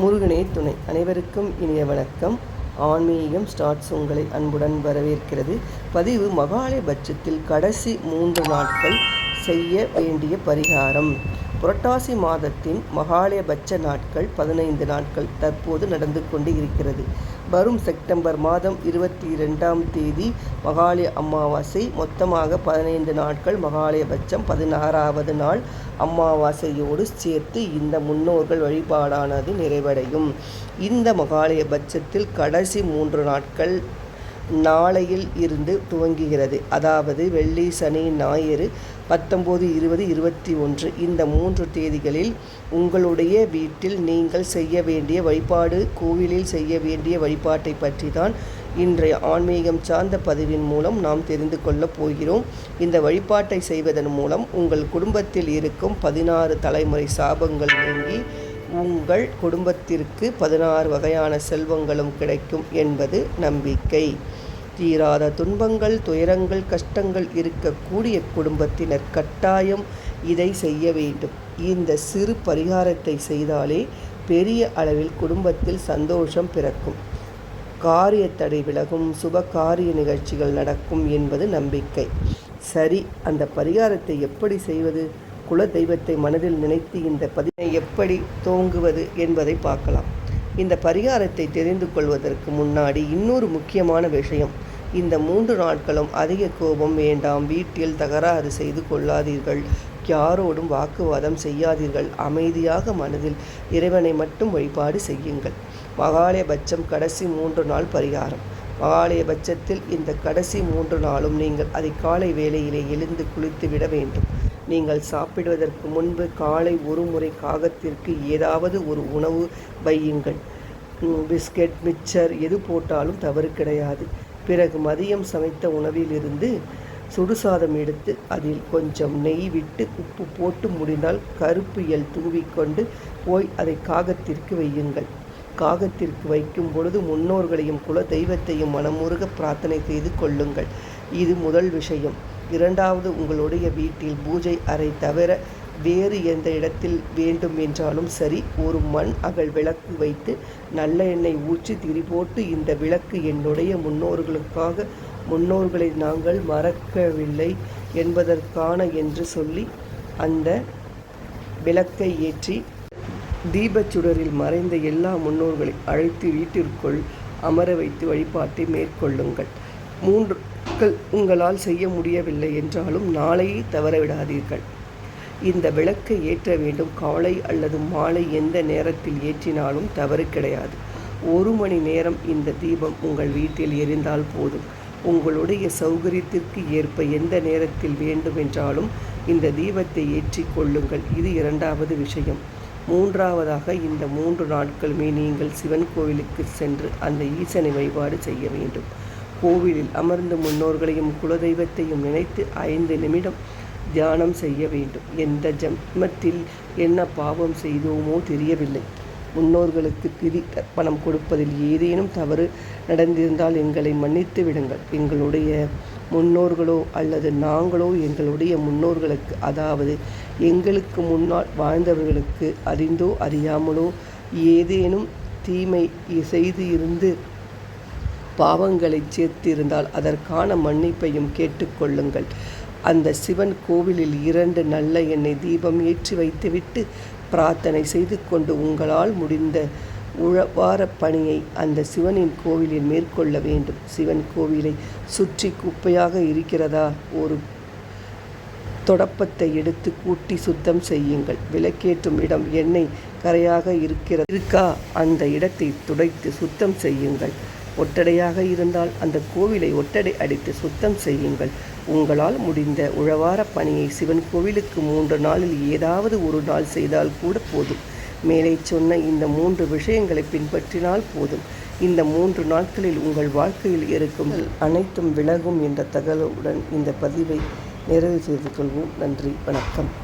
முருகனே துணை. அனைவருக்கும் இனிய வணக்கம். ஆன்மீகம் ஸ்டார்ட்ஸ் உங்களை அன்புடன் வரவேற்கிறது. பதிவு மகாலயபட்சத்தில் கடைசி மூன்று நாட்கள் செய்ய வேண்டிய பரிகாரம். புரட்டாசி மாதத்தின் மகாலயபட்ச நாட்கள் பதினைந்து நாட்கள் தற்போது நடந்து கொண்டு இருக்கிறது. வரும் செப்டம்பர் மாதம் இருபத்தி ரெண்டாம் தேதி மகாலய அமாவாசை. மொத்தமாக பதினைந்து நாட்கள் மகாலயபட்சம் பதினாறாவது நாள் அமாவாசையோடு சேர்த்து இந்த முன்னோர்கள் வழிபாடானது நிறைவடையும். இந்த மகாலயபட்சத்தில் கடைசி மூன்று நாட்கள் நாளையில் இருந்து துவங்குகிறது. அதாவது வெள்ளி சனி ஞாயிறு பத்தொம்போது இருபது இருபத்தி ஒன்று இந்த மூன்று தேதிகளில் உங்களுடைய வீட்டில் நீங்கள் செய்ய வேண்டிய வழிபாடு கோவிலில் செய்ய வேண்டிய வழிபாட்டை பற்றி தான் இன்றைய ஆன்மீகம் சார்ந்த பதிவின் மூலம் நாம் தெரிந்து கொள்ளப் போகிறோம். இந்த வழிபாட்டை செய்வதன் மூலம் உங்கள் குடும்பத்தில் இருக்கும் பதினாறு தலைமுறை சாபங்கள் நீங்கி உங்கள் குடும்பத்திற்கு பதினாறு வகையான செல்வங்களும் கிடைக்கும் என்பது நம்பிக்கை. தீராத துன்பங்கள் துயரங்கள் கஷ்டங்கள் இருக்கக்கூடிய குடும்பத்தினர் கட்டாயம் இதை செய்ய வேண்டும். இந்த சிறு பரிகாரத்தை செய்தாலே பெரிய அளவில் குடும்பத்தில் சந்தோஷம் பிறக்கும். காரிய தடை விலகும் சுப காரிய நிகழ்ச்சிகள் நடக்கும் என்பது நம்பிக்கை. சரி அந்த பரிகாரத்தை எப்படி செய்வது? குல தெய்வத்தை மனதில் நினைத்து இந்த பதினை எப்படி தோங்குவது என்பதை பார்க்கலாம். இந்த பரிகாரத்தை தெரிந்து கொள்வதற்கு முன்னாடி இன்னொரு முக்கியமான விஷயம். இந்த மூன்று நாட்களும் அதிக கோபம் வேண்டாம் வீட்டில் தகராறு செய்து கொள்ளாதீர்கள். யாரோடும் வாக்குவாதம் செய்யாதீர்கள். அமைதியாக மனதில் இறைவனை மட்டும் வழிபாடு செய்யுங்கள். மகாலயபட்சம் கடைசி மூன்று நாள் பரிகாரம். மகாலயபட்சத்தில் இந்த கடைசி மூன்று நாளும் நீங்கள் அதை காலை வேளையிலே எழுந்து குளித்து விட வேண்டும். நீங்கள் சாப்பிடுவதற்கு முன்பு காலை ஒரு முறை காகத்திற்கு ஏதாவது ஒரு உணவு வையுங்கள். பிஸ்கெட் மிக்சர் எது போட்டாலும் தவறு கிடையாது. பிறகு மதியம் சமைத்த உணவிலிருந்து சுடுசாதம் எடுத்து அதில் கொஞ்சம் நெய் விட்டு உப்பு போட்டு முடிந்தால் கருப்பு எல் தூவிக்கொண்டு போய் அதை காகத்திற்கு வையுங்கள். காகத்திற்கு வைக்கும் பொழுது முன்னோர்களையும் குல தெய்வத்தையும் மனமுருக பிரார்த்தனை செய்து கொள்ளுங்கள். இது முதல் விஷயம். இரண்டாவது உங்களுடைய வீட்டில் பூஜை அறை தவிர வேறு எந்த இடத்தில் வேண்டும் என்றாலும் சரி ஒரு மண் அகல் விளக்கு வைத்து நல்ல எண்ணெய் ஊற்றி திரி போட்டு இந்த விளக்கு என்னுடைய முன்னோர்களுக்காக முன்னோர்களை நாங்கள் மறக்கவில்லை என்பதற்கான என்று சொல்லி அந்த விளக்கை ஏற்றி தீபச்சுடரில் மறைந்த எல்லா முன்னோர்களை அழைத்து வீட்டிற்குள் அமர வைத்து வழிபாட்டை மேற்கொள்ளுங்கள். மூன்று உங்களால் செய்ய முடியவில்லை என்றாலும் நாளையை தவறவிடாதீர்கள். இந்த விளக்கை ஏற்ற வேண்டும். காலை அல்லது மாலை எந்த நேரத்தில் ஏற்றினாலும் தவறு கிடையாது. ஒரு மணி நேரம் இந்த தீபம் உங்கள் வீட்டில் எரிந்தால் போதும். உங்களுடைய சௌகரியத்திற்கு ஏற்ப எந்த நேரத்தில் வேண்டுமென்றாலும் இந்த தீபத்தை ஏற்றி கொள்ளுங்கள். இது இரண்டாவது விஷயம். மூன்றாவதாக இந்த மூன்று நாட்களுமே நீங்கள் சிவன் கோவிலுக்கு சென்று அந்த ஈசனை வழிபாடு செய்ய வேண்டும். கோவிலில் அமர்ந்த முன்னோர்களையும் குலதெய்வத்தையும் நினைத்து ஐந்து நிமிடம் தியானம் செய்ய வேண்டும். எந்த ஜன்மத்தில் என்ன பாவம் செய்தோமோ தெரியவில்லை. முன்னோர்களுக்கு திதி தர்ப்பணம் கொடுப்பதில் ஏதேனும் தவறு நடந்திருந்தால் எங்களை மன்னித்து விடுங்கள். எங்களுடைய முன்னோர்களோ அல்லது நாங்களோ எங்களுடைய முன்னோர்களுக்கு அதாவது எங்களுக்கு முன்னால் வாழ்ந்தவர்களுக்கு அறிந்தோ அறியாமலோ ஏதேனும் தீமை செய்து இருந்து பாவங்களை சேர்த்திருந்தால் அதற்கான மன்னிப்பையும் கேட்டுக்கொள்ளுங்கள். அந்த சிவன் கோவிலில் இரண்டு நல்ல எண்ணெய் தீபம் ஏற்றி வைத்துவிட்டு பிரார்த்தனை செய்து கொண்டு உங்களால் முடிந்த உழவார பணியை அந்த சிவனின் கோவிலில் மேற்கொள்ள வேண்டும். சிவன் கோவிலை சுற்றி குப்பையாக இருக்கிறதா? ஒரு தொடப்பத்தை எடுத்து கூட்டி சுத்தம் செய்யுங்கள். விளக்கேற்றும் இடம் எண்ணெய் கரையாக இருக்கிற இருக்கா? அந்த இடத்தை துடைத்து சுத்தம் செய்யுங்கள். ஒட்டடையாக இருந்தால் அந்த கோவிலை ஒட்டடை அடித்து சுத்தம் செய்யுங்கள். உங்களால் முடிந்த உழவார பணியை சிவன் கோவிலுக்கு மூன்று நாளில் ஏதாவது ஒரு நாள் செய்தால் கூட போதும். மேலே சொன்ன இந்த மூன்று விஷயங்களை பின்பற்றினால் போதும். இந்த மூன்று நாட்களில் உங்கள் வாழ்க்கையில் இருக்கும் அனைத்தும் விலகும் என்ற தகவலுடன் இந்த பதிவை நிறைவு செய்து கொள்வோம். நன்றி வணக்கம்.